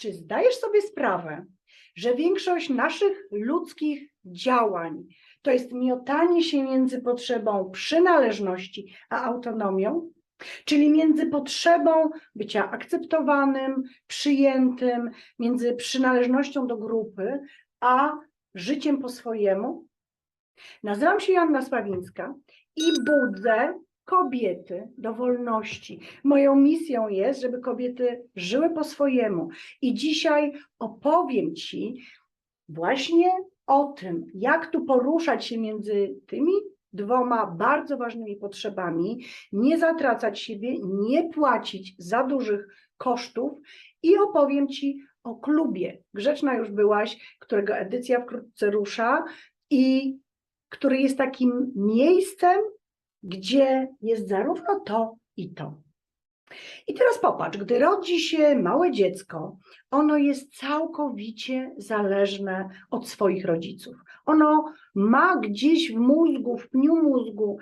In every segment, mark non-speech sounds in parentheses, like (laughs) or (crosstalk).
Czy zdajesz sobie sprawę, że większość naszych ludzkich działań to jest miotanie się między potrzebą przynależności a autonomią? Czyli między potrzebą bycia akceptowanym, przyjętym, między przynależnością do grupy, a życiem po swojemu? Nazywam się Joanna Sławińska i budzę kobiety do wolności. Moją misją jest, żeby kobiety żyły po swojemu. I dzisiaj opowiem Ci właśnie o tym, jak tu poruszać się między tymi dwoma bardzo ważnymi potrzebami, nie zatracać siebie, nie płacić za dużych kosztów i opowiem Ci o klubie. Grzeczna już byłaś, którego edycja wkrótce rusza i który jest takim miejscem, gdzie jest zarówno to i to. I teraz popatrz, gdy rodzi się małe dziecko, ono jest całkowicie zależne od swoich rodziców. Ono ma gdzieś w mózgu, w pniu mózgu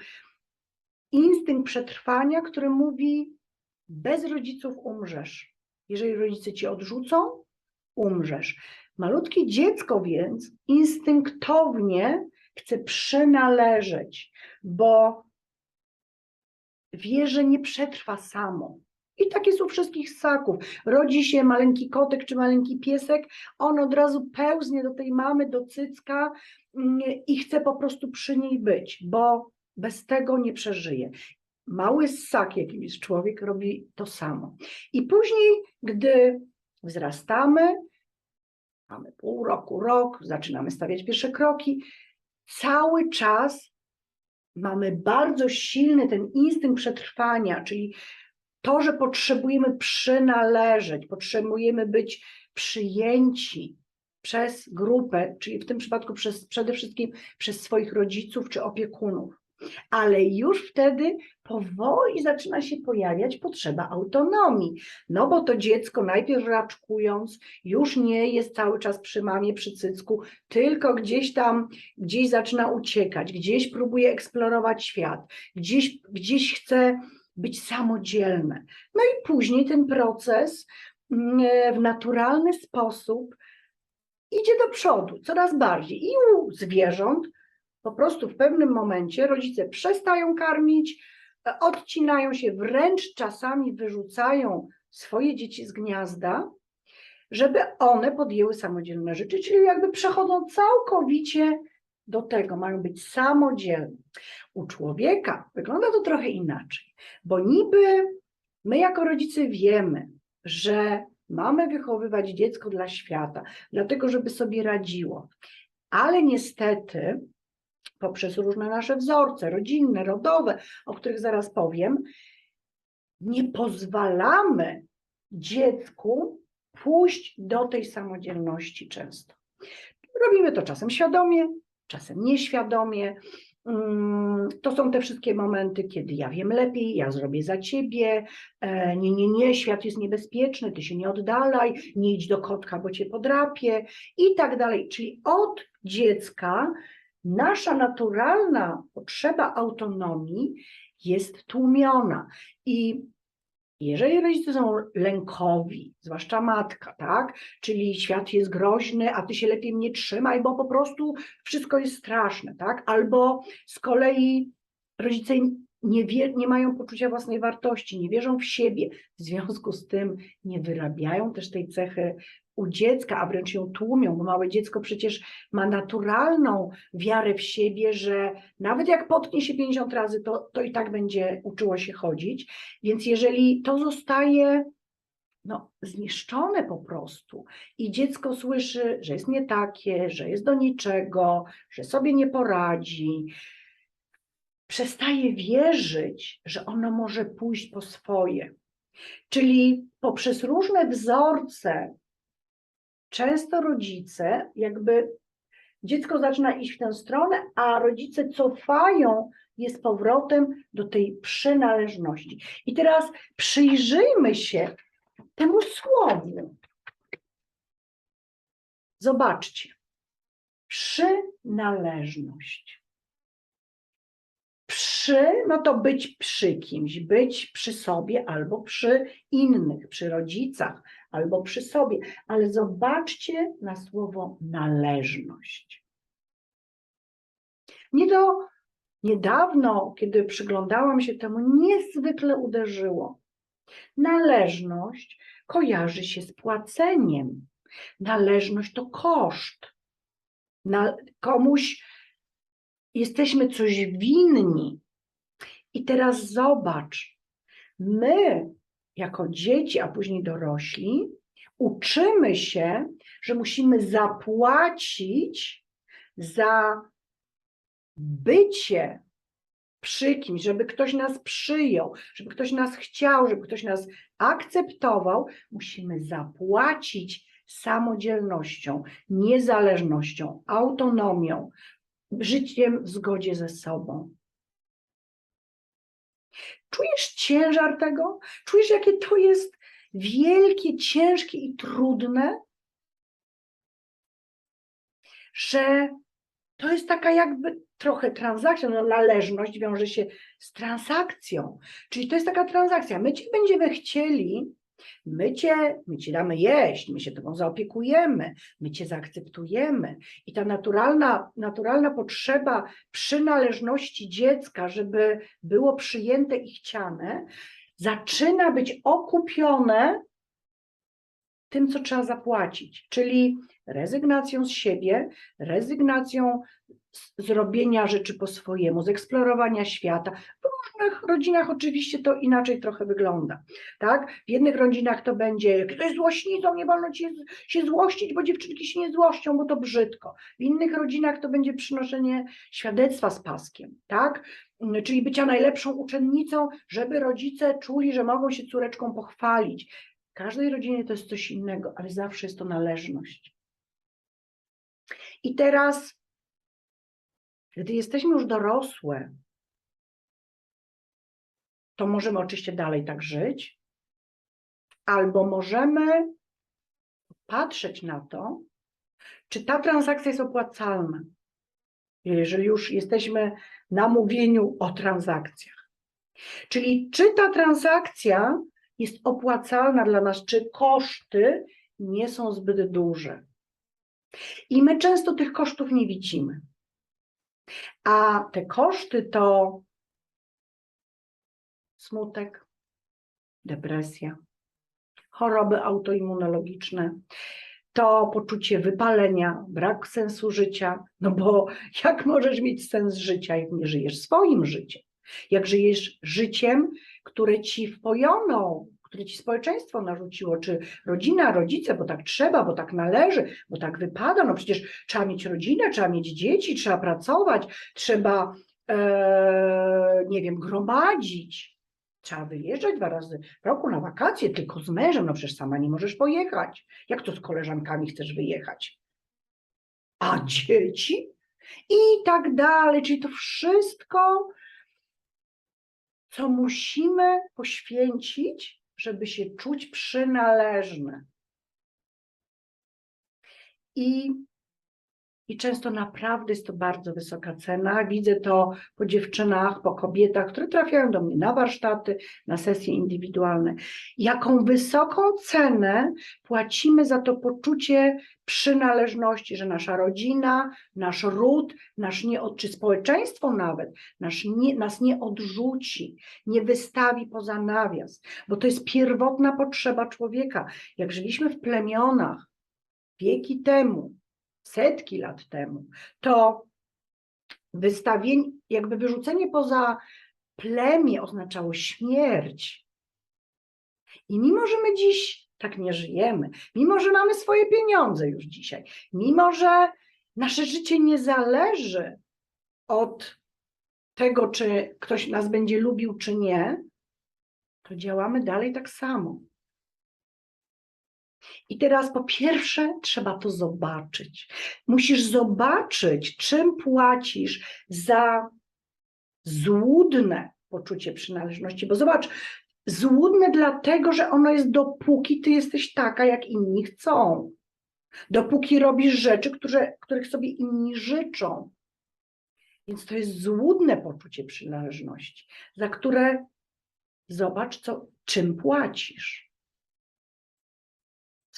instynkt przetrwania, który mówi: bez rodziców umrzesz. Jeżeli rodzice cię odrzucą, umrzesz. Malutkie dziecko więc instynktownie chce przynależeć, bo wie, że nie przetrwa samo. I tak jest u wszystkich ssaków. Rodzi się maleńki kotek czy maleńki piesek, on od razu pełznie do tej mamy, do cycka mm, i chce po prostu przy niej być, bo bez tego nie przeżyje. Mały ssak, jakim jest człowiek, robi to samo. I później, gdy wzrastamy, mamy pół roku, rok, zaczynamy stawiać pierwsze kroki, cały czas mamy bardzo silny ten instynkt przetrwania, czyli to, że potrzebujemy przynależeć, potrzebujemy być przyjęci przez grupę, czyli w tym przypadku przez, przede wszystkim przez swoich rodziców czy opiekunów. Ale już wtedy powoli zaczyna się pojawiać potrzeba autonomii. No bo to dziecko najpierw raczkując już nie jest cały czas przy mamie, przy cycku, tylko gdzieś tam, gdzieś zaczyna uciekać, gdzieś próbuje eksplorować świat, gdzieś, gdzieś chce być samodzielne. No i później ten proces mm, w naturalny sposób idzie do przodu, coraz bardziej. I u zwierząt po prostu w pewnym momencie rodzice przestają karmić, e, odcinają się, wręcz czasami wyrzucają swoje dzieci z gniazda, żeby one podjęły samodzielne życie, czyli jakby przechodzą całkowicie do tego, mają być samodzielne. U człowieka wygląda to trochę inaczej, bo niby my jako rodzice wiemy, że mamy wychowywać dziecko dla świata, dlatego żeby sobie radziło, ale niestety poprzez różne nasze wzorce rodzinne, rodowe, o których zaraz powiem, nie pozwalamy dziecku pójść do tej samodzielności często. Robimy to czasem świadomie, czasem nieświadomie. Mm, To są te wszystkie momenty, kiedy ja wiem lepiej, ja zrobię za ciebie, e, nie, nie, nie, świat jest niebezpieczny, ty się nie oddalaj, nie idź do kotka, bo cię podrapie i tak dalej. Czyli od dziecka nasza naturalna potrzeba autonomii jest tłumiona. I jeżeli rodzice są lękowi, zwłaszcza matka, tak? Czyli świat jest groźny, a ty się lepiej mnie trzymaj, bo po prostu wszystko jest straszne, tak? Albo z kolei rodzice nie, wie, nie mają poczucia własnej wartości, nie wierzą w siebie, w związku z tym nie wyrabiają też tej cechy u dziecka, a wręcz ją tłumią, bo małe dziecko przecież ma naturalną wiarę w siebie, że nawet jak potknie się 50 razy, to, to i tak będzie uczyło się chodzić. Więc jeżeli to zostaje no, zniszczone po prostu i dziecko słyszy, że jest nie takie, że jest do niczego, że sobie nie poradzi, przestaje wierzyć, że ono może pójść po swoje. Czyli poprzez różne wzorce często rodzice, jakby dziecko zaczyna iść w tę stronę, a rodzice cofają je z powrotem do tej przynależności. I teraz przyjrzyjmy się temu słowu. Zobaczcie. Przynależność. Przy, no to być przy kimś, być przy sobie albo przy innych, przy rodzicach albo przy sobie. Ale zobaczcie na słowo należność. Mnie to niedawno, kiedy przyglądałam się temu, niezwykle uderzyło. Należność kojarzy się z płaceniem. Należność to koszt. Na, komuś jesteśmy coś winni. I teraz zobacz, my jako dzieci, a później dorośli, uczymy się, że musimy zapłacić za bycie przy kimś, żeby ktoś nas przyjął, żeby ktoś nas chciał, żeby ktoś nas akceptował, musimy zapłacić samodzielnością, niezależnością, autonomią, życiem w zgodzie ze sobą. Czujesz ciężar tego? Czujesz, jakie to jest wielkie, ciężkie i trudne? Że to jest taka jakby trochę transakcja, no należność wiąże się z transakcją. Czyli to jest taka transakcja. My cię będziemy chcieli, my cię, my ci damy jeść, my się tobą zaopiekujemy, my cię zaakceptujemy. I ta naturalna, naturalna potrzeba przynależności dziecka, żeby było przyjęte i chciane, zaczyna być okupione tym, co trzeba zapłacić, czyli rezygnacją z siebie, rezygnacją z zrobienia rzeczy po swojemu, z eksplorowania świata. Różnych rodzinach oczywiście to inaczej trochę wygląda. Tak? W jednych rodzinach to będzie, jest złośnicą, nie wolno ci się złościć, bo dziewczynki się nie złością, bo to brzydko. W innych rodzinach to będzie przynoszenie świadectwa z paskiem, tak? Czyli bycia najlepszą uczennicą, żeby rodzice czuli, że mogą się córeczką pochwalić. W każdej rodzinie to jest coś innego, ale zawsze jest to należność. I teraz, gdy jesteśmy już dorosłe, to możemy oczywiście dalej tak żyć, albo możemy patrzeć na to, czy ta transakcja jest opłacalna. Jeżeli już jesteśmy na mówieniu o transakcjach. Czyli czy ta transakcja jest opłacalna dla nas, czy koszty nie są zbyt duże. I my często tych kosztów nie widzimy. A te koszty to smutek, depresja, choroby autoimmunologiczne, to poczucie wypalenia, brak sensu życia, no bo (laughs) jak możesz mieć sens życia, jak nie żyjesz swoim życiem? Jak żyjesz życiem, które ci wpojono, które ci społeczeństwo narzuciło, czy rodzina, rodzice, bo tak trzeba, bo tak należy, bo tak wypada, no przecież trzeba mieć rodzinę, trzeba mieć dzieci, trzeba pracować, trzeba, e, nie wiem, gromadzić. Trzeba wyjeżdżać dwa razy w roku na wakacje, tylko z mężem, no przecież sama nie możesz pojechać. Jak to z koleżankami chcesz wyjechać? A dzieci? I tak dalej, czyli to wszystko, co musimy poświęcić, żeby się czuć przynależne. I i często naprawdę jest to bardzo wysoka cena. Widzę to po dziewczynach, po kobietach, które trafiają do mnie na warsztaty, na sesje indywidualne. Jaką wysoką cenę płacimy za to poczucie przynależności, że nasza rodzina, nasz ród, nasz nie, czy społeczeństwo nawet nasz nie, nas nie odrzuci, nie wystawi poza nawias, bo to jest pierwotna potrzeba człowieka. Jak żyliśmy w plemionach wieki temu, setki lat temu, to wystawienie, jakby wyrzucenie poza plemię oznaczało śmierć. I mimo, że my dziś tak nie żyjemy, mimo, że mamy swoje pieniądze już dzisiaj, mimo, że nasze życie nie zależy od tego, czy ktoś nas będzie lubił, czy nie, to działamy dalej tak samo. I teraz po pierwsze trzeba to zobaczyć. Musisz zobaczyć, czym płacisz za złudne poczucie przynależności, bo zobacz, złudne dlatego, że ono jest dopóki ty jesteś taka, jak inni chcą. Dopóki robisz rzeczy, które, których sobie inni życzą. Więc to jest złudne poczucie przynależności, za które zobacz, co, czym płacisz.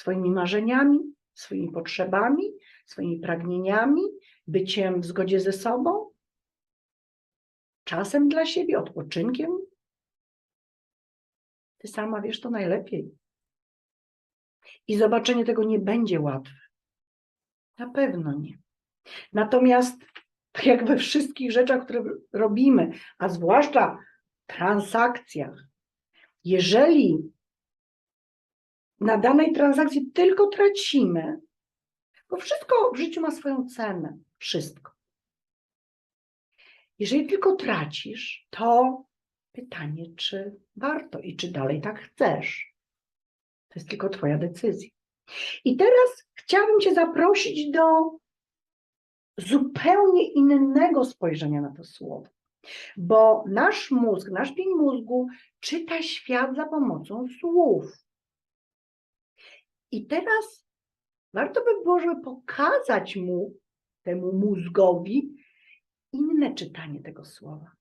Swoimi marzeniami, swoimi potrzebami, swoimi pragnieniami, byciem w zgodzie ze sobą, czasem dla siebie, odpoczynkiem. Ty sama wiesz to najlepiej. I zobaczenie tego nie będzie łatwe. Na pewno nie. Natomiast, tak jak we wszystkich rzeczach, które robimy, a zwłaszcza transakcjach, jeżeli na danej transakcji tylko tracimy, bo wszystko w życiu ma swoją cenę, wszystko. Jeżeli tylko tracisz, to pytanie, czy warto i czy dalej tak chcesz. To jest tylko Twoja decyzja. I teraz chciałabym Cię zaprosić do zupełnie innego spojrzenia na to słowo. Bo nasz mózg, nasz pień mózgu czyta świat za pomocą słów. I teraz warto by było, żeby pokazać mu, temu mózgowi, inne czytanie tego słowa.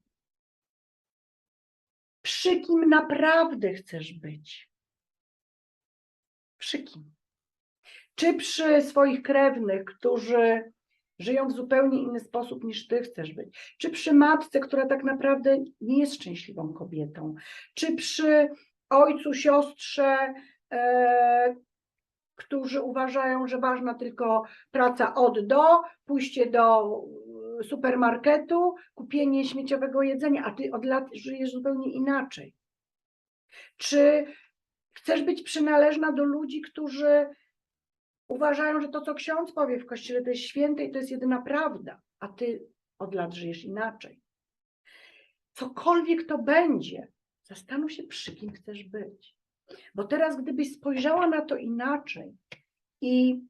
Przy kim naprawdę chcesz być? Przy kim? Czy przy swoich krewnych, którzy żyją w zupełnie inny sposób niż ty chcesz być? Czy przy matce, która tak naprawdę nie jest szczęśliwą kobietą? Czy przy ojcu, siostrze, e, którzy uważają, że ważna tylko praca od do, pójście do e, supermarketu, kupienie śmieciowego jedzenia, a ty od lat żyjesz zupełnie inaczej? Czy chcesz być przynależna do ludzi, którzy uważają, że to, co ksiądz powie w kościele, to jest święte i to jest jedyna prawda, a ty od lat żyjesz inaczej. Cokolwiek to będzie, zastanów się, przy kim chcesz być. Bo teraz, gdybyś spojrzała na to inaczej i,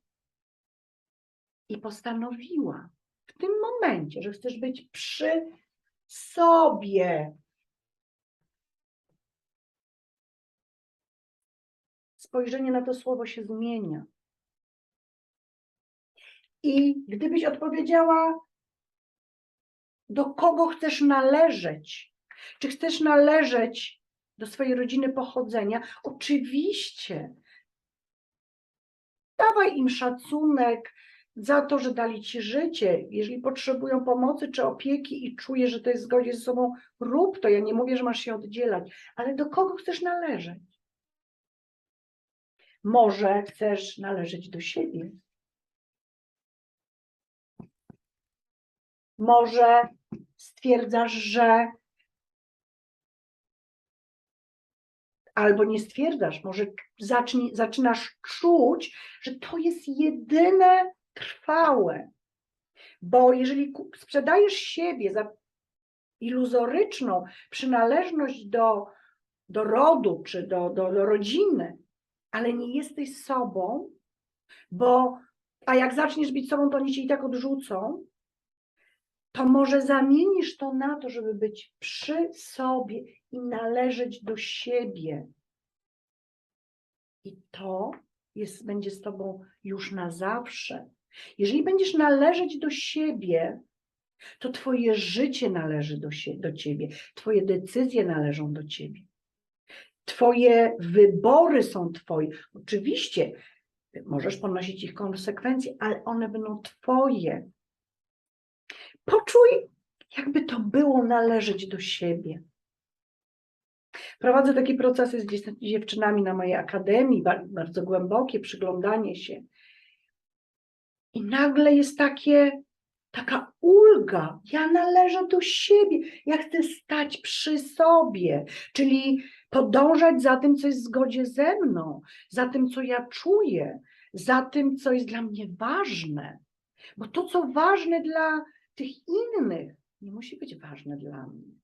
i postanowiła w tym momencie, że chcesz być przy sobie, spojrzenie na to słowo się zmienia. I gdybyś odpowiedziała, do kogo chcesz należeć? Czy chcesz należeć do swojej rodziny pochodzenia? Oczywiście. Dawaj im szacunek za to, że dali ci życie. Jeżeli potrzebują pomocy czy opieki i czujesz, że to jest w zgodzie ze sobą, rób to. Ja nie mówię, że masz się oddzielać, ale do kogo chcesz należeć? Może chcesz należeć do siebie. Może stwierdzasz, że albo nie stwierdzasz, może zacznij, zaczynasz czuć, że to jest jedyne trwałe. Bo jeżeli sprzedajesz siebie za iluzoryczną przynależność do, do rodu czy do, do, do rodziny, ale nie jesteś sobą, bo a jak zaczniesz być sobą, to oni cię i tak odrzucą, to może zamienisz to na to, żeby być przy sobie i należeć do siebie. I to jest, będzie z tobą już na zawsze. Jeżeli będziesz należeć do siebie, to twoje życie należy do, sie, do ciebie, twoje decyzje należą do ciebie. Twoje wybory są twoje. Oczywiście możesz ponosić ich konsekwencje, ale one będą twoje. Poczuj, jakby to było należeć do siebie. Prowadzę takie procesy z dziewc- dziewczynami na mojej akademii, ba- bardzo głębokie przyglądanie się. I nagle jest takie, taka ulga. Ja należę do siebie. Ja chcę stać przy sobie, czyli podążać za tym, co jest w zgodzie ze mną, za tym, co ja czuję, za tym, co jest dla mnie ważne. Bo to, co ważne dla tych innych, nie musi być ważne dla mnie.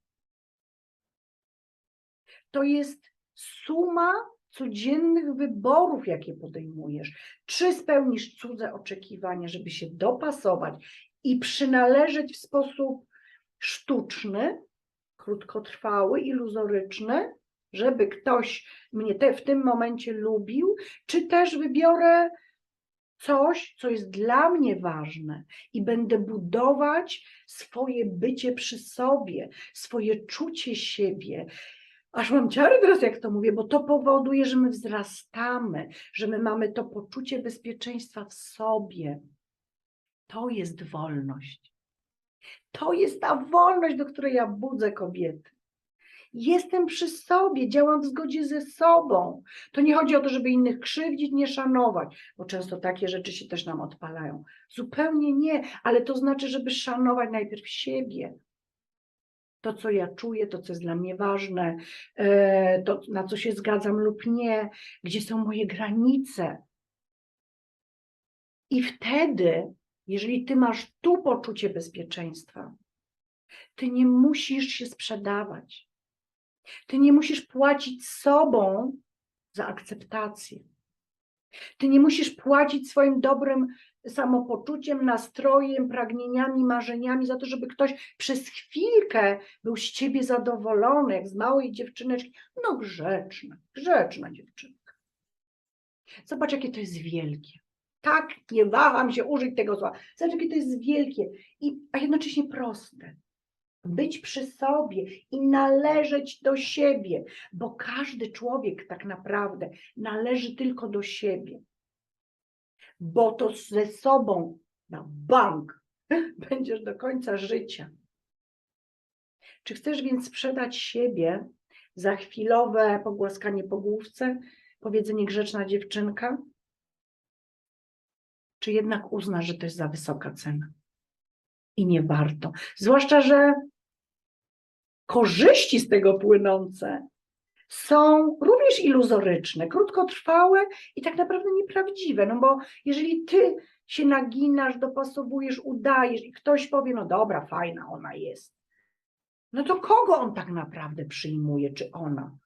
To jest suma codziennych wyborów, jakie podejmujesz. Czy spełnisz cudze oczekiwania, żeby się dopasować i przynależeć w sposób sztuczny, krótkotrwały, iluzoryczny, żeby ktoś mnie te, w tym momencie lubił, czy też wybiorę coś, co jest dla mnie ważne i będę budować swoje bycie przy sobie, swoje czucie siebie. Aż mam ciary teraz, jak to mówię, bo to powoduje, że my wzrastamy, że my mamy to poczucie bezpieczeństwa w sobie. To jest wolność. To jest ta wolność, do której ja budzę kobiety. Jestem przy sobie, działam w zgodzie ze sobą. To nie chodzi o to, żeby innych krzywdzić, nie szanować, bo często takie rzeczy się też nam odpalają. Zupełnie nie, ale to znaczy, żeby szanować najpierw siebie. To, co ja czuję, to, co jest dla mnie ważne, e, to, na co się zgadzam lub nie, gdzie są moje granice. I wtedy, jeżeli ty masz tu poczucie bezpieczeństwa, ty nie musisz się sprzedawać. Ty nie musisz płacić sobą za akceptację. Ty nie musisz płacić swoim dobrym samopoczuciem, nastrojem, pragnieniami, marzeniami za to, żeby ktoś przez chwilkę był z ciebie zadowolony, jak z małej dziewczyneczki. No grzeczna, grzeczna dziewczynka. Zobacz, jakie to jest wielkie. Tak, nie waham się użyć tego słowa. Zobacz, jakie to jest wielkie, i, a jednocześnie proste być przy sobie i należeć do siebie, bo każdy człowiek tak naprawdę należy tylko do siebie, bo to ze sobą na bank (laughs) będziesz do końca życia. Czy chcesz więc sprzedać siebie za chwilowe pogłaskanie po główce, powiedzenie grzeczna dziewczynka? Czy jednak uznasz, że to jest za wysoka cena? I nie warto. Zwłaszcza, że korzyści z tego płynące są również iluzoryczne, krótkotrwałe i tak naprawdę nieprawdziwe. No bo jeżeli ty się naginasz, dopasowujesz, udajesz i ktoś powie, no dobra, fajna ona jest, no to kogo on tak naprawdę przyjmuje, czy ona?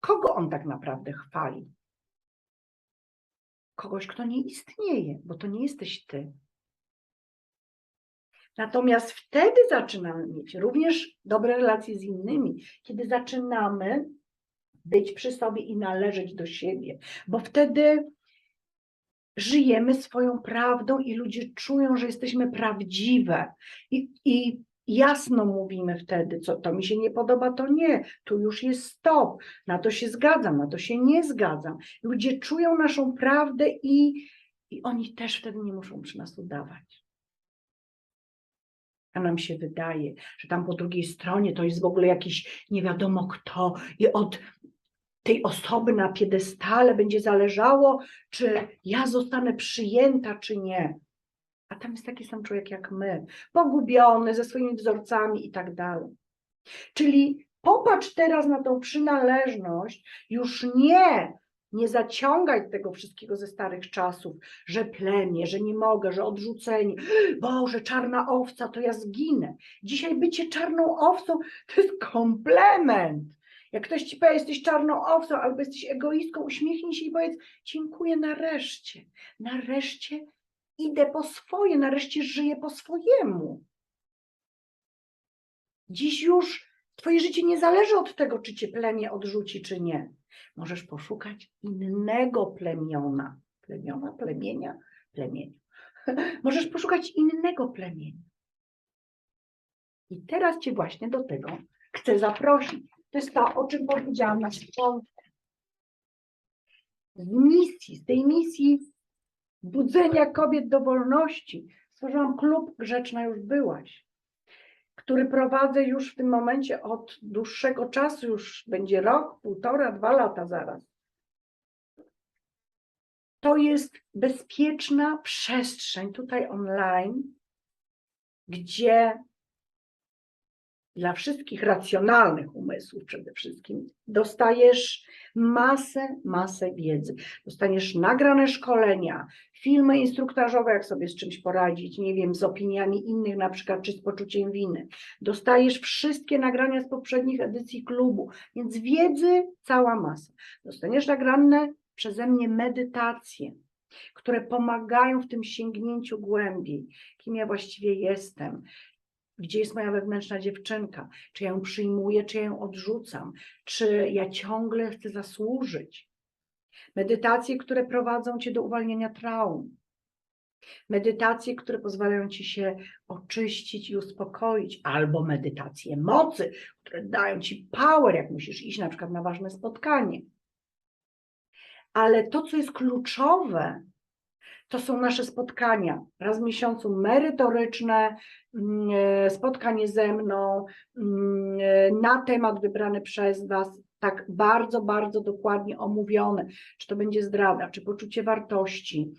Kogo on tak naprawdę chwali? Kogoś, kto nie istnieje, bo to nie jesteś ty. Natomiast wtedy zaczynamy mieć również dobre relacje z innymi, kiedy zaczynamy być przy sobie i należeć do siebie, bo wtedy żyjemy swoją prawdą i ludzie czują, że jesteśmy prawdziwe. I, i jasno mówimy wtedy, co to mi się nie podoba, to nie, tu już jest stop, na to się zgadzam, na to się nie zgadzam. Ludzie czują naszą prawdę i, i oni też wtedy nie muszą przy nas udawać a nam się wydaje, że tam po drugiej stronie to jest w ogóle jakiś nie wiadomo kto i od tej osoby na piedestale będzie zależało, czy ja zostanę przyjęta, czy nie. A tam jest taki sam człowiek jak my, pogubiony ze swoimi wzorcami i tak dalej. Czyli popatrz teraz na tą przynależność już nie nie zaciągać tego wszystkiego ze starych czasów, że plemię, że nie mogę, że odrzucenie. Boże, czarna owca, to ja zginę. Dzisiaj bycie czarną owcą (laughs) to jest komplement. Jak ktoś ci powie, jesteś czarną owcą albo jesteś egoistką, uśmiechnij się i powiedz, dziękuję nareszcie. Nareszcie idę po swoje, nareszcie żyję po swojemu. Dziś już twoje życie nie zależy od tego, czy cię plemię odrzuci, czy nie Możesz poszukać innego plemiona. Plemiona, plemienia, plemienia. (laughs) Możesz poszukać innego plemienia. I teraz Cię właśnie do tego chcę zaprosić. To jest to, o czym powiedziałam na początku. Z misji, z tej misji budzenia kobiet do wolności stworzyłam klub Grzeczna już byłaś który prowadzę już w tym momencie od dłuższego czasu, już będzie rok, półtora, dwa lata zaraz. To jest bezpieczna przestrzeń tutaj online, gdzie dla wszystkich racjonalnych umysłów przede wszystkim, dostajesz masę, masę wiedzy. Dostaniesz nagrane szkolenia, filmy instruktażowe, jak sobie z czymś poradzić, nie wiem, z opiniami innych na przykład, czy z poczuciem winy. Dostajesz wszystkie nagrania z poprzednich edycji klubu, więc wiedzy cała masa. Dostaniesz nagrane przeze mnie medytacje, które pomagają w tym sięgnięciu głębiej, kim ja właściwie jestem, gdzie jest moja wewnętrzna dziewczynka? Czy ja ją przyjmuję, czy ja ją odrzucam? Czy ja ciągle chcę zasłużyć? Medytacje, które prowadzą cię do uwalniania traum. Medytacje, które pozwalają ci się oczyścić i uspokoić, albo medytacje mocy, które dają ci power, jak musisz iść na przykład na ważne spotkanie. Ale to, co jest kluczowe, to są nasze spotkania. Raz w miesiącu merytoryczne, mm, e, spotkanie ze mną mm, e, na temat wybrany przez Was, tak bardzo, bardzo dokładnie omówione. Czy to będzie zdrada, czy poczucie wartości,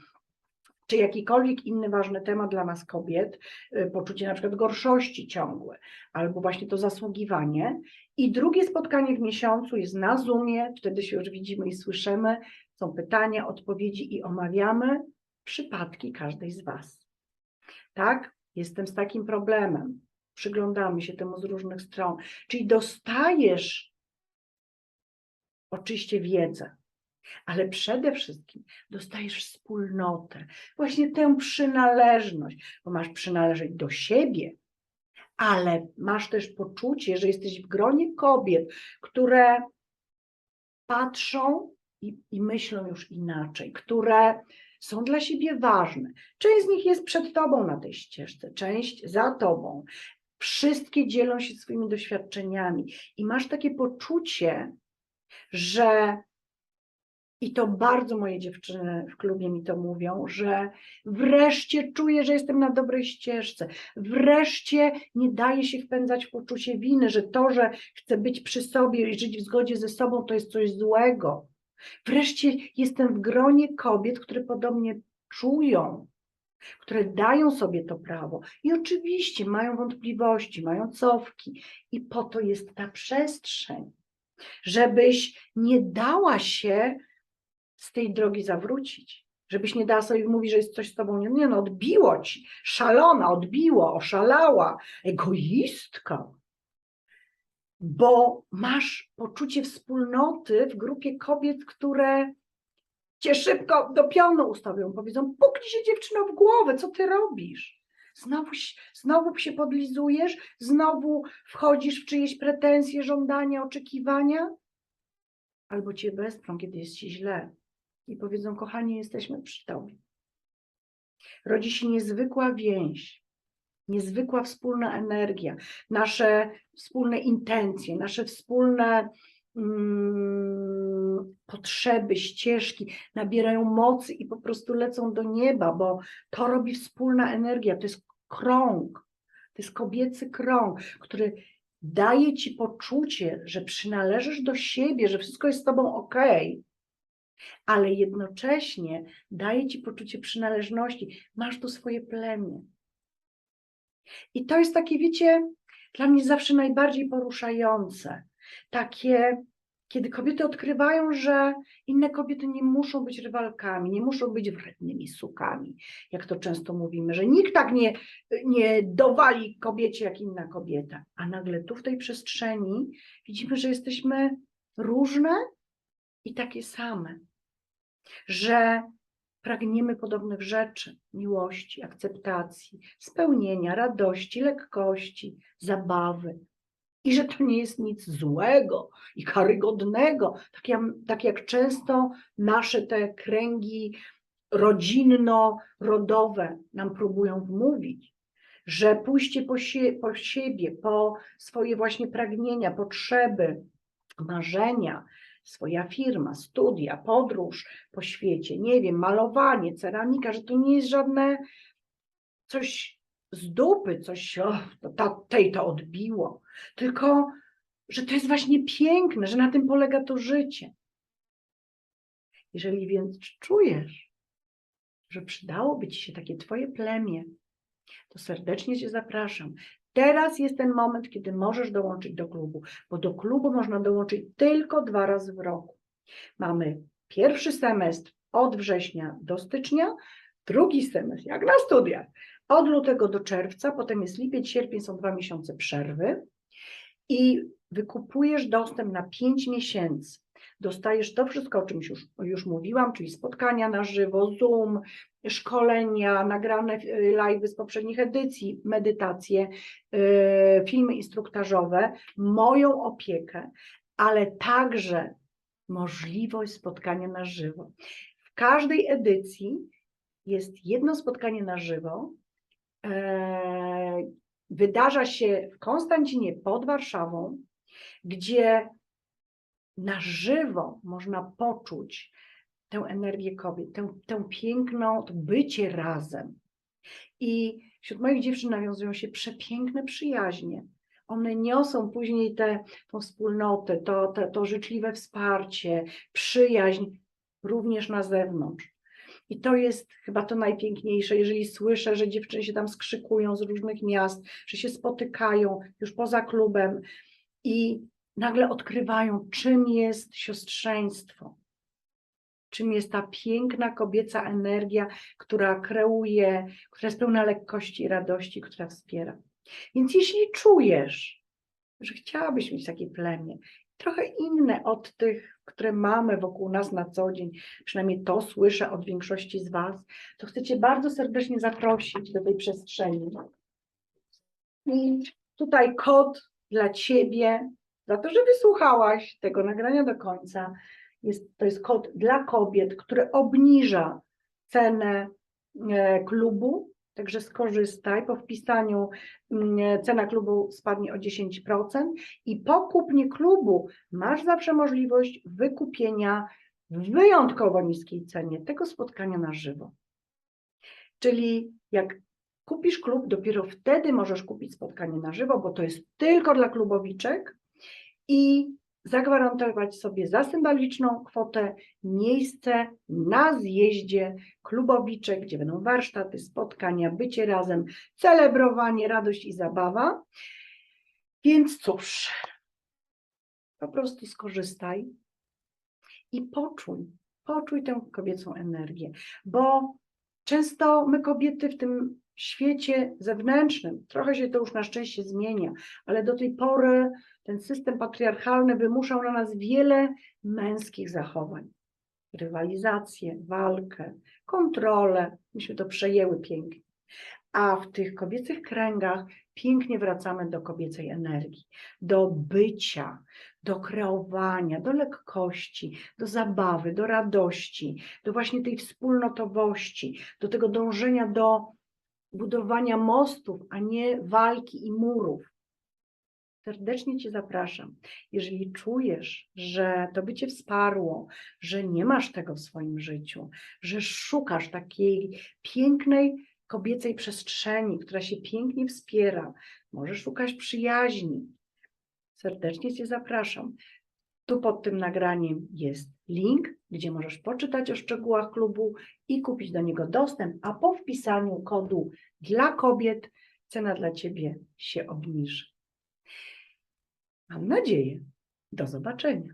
czy jakikolwiek inny ważny temat dla nas kobiet, y, poczucie na przykład gorszości ciągłe, albo właśnie to zasługiwanie. I drugie spotkanie w miesiącu jest na Zoomie, wtedy się już widzimy i słyszymy, są pytania, odpowiedzi i omawiamy przypadki każdej z Was. Tak? Jestem z takim problemem. Przyglądamy się temu z różnych stron. Czyli dostajesz oczywiście wiedzę, ale przede wszystkim dostajesz wspólnotę, właśnie tę przynależność, bo masz przynależeć do siebie, ale masz też poczucie, że jesteś w gronie kobiet, które patrzą i, i myślą już inaczej, które są dla siebie ważne. Część z nich jest przed tobą na tej ścieżce, część za tobą. Wszystkie dzielą się swoimi doświadczeniami i masz takie poczucie, że i to bardzo moje dziewczyny w klubie mi to mówią, że wreszcie czuję, że jestem na dobrej ścieżce. Wreszcie nie daje się wpędzać w poczucie winy, że to, że chcę być przy sobie i żyć w zgodzie ze sobą, to jest coś złego. Wreszcie jestem w gronie kobiet, które podobnie czują, które dają sobie to prawo. I oczywiście mają wątpliwości, mają cofki. I po to jest ta przestrzeń, żebyś nie dała się z tej drogi zawrócić. Żebyś nie dała sobie mówić, że jest coś z tobą nie, nie no, odbiło ci, szalona, odbiło, oszalała, egoistka. Bo masz poczucie wspólnoty w grupie kobiet, które cię szybko do pionu ustawią, powiedzą, puknij się dziewczyno w głowę, co ty robisz? Znowu, znowu się podlizujesz, znowu wchodzisz w czyjeś pretensje, żądania, oczekiwania, albo cię wesprą, kiedy jest ci źle i powiedzą: Kochani, jesteśmy przy Tobie. Rodzi się niezwykła więź, niezwykła wspólna energia, nasze wspólne intencje, nasze wspólne mm, potrzeby, ścieżki nabierają mocy i po prostu lecą do nieba, bo to robi wspólna energia. To jest krąg, to jest kobiecy krąg, który daje ci poczucie, że przynależysz do siebie, że wszystko jest z tobą ok ale jednocześnie daje ci poczucie przynależności. Masz tu swoje plemię. I to jest takie, wiecie, dla mnie zawsze najbardziej poruszające. Takie, kiedy kobiety odkrywają, że inne kobiety nie muszą być rywalkami, nie muszą być wrednymi sukami, jak to często mówimy, że nikt tak nie, nie dowali kobiecie jak inna kobieta. A nagle tu w tej przestrzeni widzimy, że jesteśmy różne i takie same że pragniemy podobnych rzeczy, miłości, akceptacji, spełnienia, radości, lekkości, zabawy. I że to nie jest nic złego i karygodnego, tak jak, tak jak często nasze te kręgi rodzinno-rodowe nam próbują wmówić, że pójście po, sie, po siebie, po swoje właśnie pragnienia, potrzeby, marzenia, swoja firma, studia, podróż po świecie, nie wiem, malowanie, ceramika, że to nie jest żadne coś z dupy, coś o, to, tej to odbiło, tylko że to jest właśnie piękne, że na tym polega to życie. Jeżeli więc czujesz, że przydałoby Ci się takie Twoje plemię, to serdecznie Cię zapraszam. Teraz jest ten moment, kiedy możesz dołączyć do klubu, bo do klubu można dołączyć tylko dwa razy w roku. Mamy pierwszy semestr od września do stycznia, drugi semestr, jak na studiach, od lutego do czerwca, potem jest lipiec, sierpień, są dwa miesiące przerwy i wykupujesz dostęp na pięć miesięcy dostajesz to wszystko, o czym już, już mówiłam, czyli spotkania na żywo, Zoom, szkolenia, nagrane y, live z poprzednich edycji, medytacje, y, filmy instruktażowe, moją opiekę, ale także możliwość spotkania na żywo. W każdej edycji jest jedno spotkanie na żywo. Eee, Wydarza się w Konstancinie pod Warszawą, gdzie na żywo można poczuć tę energię kobiet, tę, tę piękną, to bycie razem. I wśród moich dziewczyn nawiązują się przepiękne przyjaźnie. One niosą później tę wspólnotę, to, to, to życzliwe wsparcie, przyjaźń również na zewnątrz. I to jest chyba to najpiękniejsze, jeżeli słyszę, że dziewczyny się tam skrzykują z różnych miast, że się spotykają już poza klubem i nagle odkrywają, czym jest siostrzeństwo, czym jest ta piękna kobieca energia, która kreuje, która jest pełna lekkości i radości, która wspiera. Więc jeśli czujesz, że chciałabyś mieć takie plemię, trochę inne od tych, które mamy wokół nas na co dzień, przynajmniej to słyszę od większości z Was, to chcę Cię bardzo serdecznie zaprosić do tej przestrzeni. I tutaj kod dla Ciebie, za to, że wysłuchałaś tego nagrania do końca. Jest, to jest kod dla kobiet, który obniża cenę e, klubu, także skorzystaj. Po wpisaniu mm, cena klubu spadnie o 10% i po kupnie klubu masz zawsze możliwość wykupienia w wyjątkowo niskiej cenie tego spotkania na żywo. Czyli jak kupisz klub, dopiero wtedy możesz kupić spotkanie na żywo, bo to jest tylko dla klubowiczek i zagwarantować sobie za symboliczną kwotę miejsce na zjeździe klubowiczek, gdzie będą warsztaty, spotkania, bycie razem, celebrowanie, radość i zabawa. Więc cóż, po prostu skorzystaj i poczuj, poczuj tę kobiecą energię, bo często my kobiety w tym świecie zewnętrznym, trochę się to już na szczęście zmienia, ale do tej pory ten system patriarchalny wymuszał na nas wiele męskich zachowań. Rywalizację, walkę, kontrolę. Myśmy to przejęły pięknie. A w tych kobiecych kręgach pięknie wracamy do kobiecej energii, do bycia, do kreowania, do lekkości, do zabawy, do radości, do właśnie tej wspólnotowości, do tego dążenia do budowania mostów, a nie walki i murów. Serdecznie Cię zapraszam. Jeżeli czujesz, że to by Cię wsparło, że nie masz tego w swoim życiu, że szukasz takiej pięknej kobiecej przestrzeni, która się pięknie wspiera, może szukać przyjaźni, serdecznie Cię zapraszam. Tu pod tym nagraniem jest link, gdzie możesz poczytać o szczegółach klubu i kupić do niego dostęp, a po wpisaniu kodu dla kobiet cena dla Ciebie się obniży. Mam nadzieję. Do zobaczenia.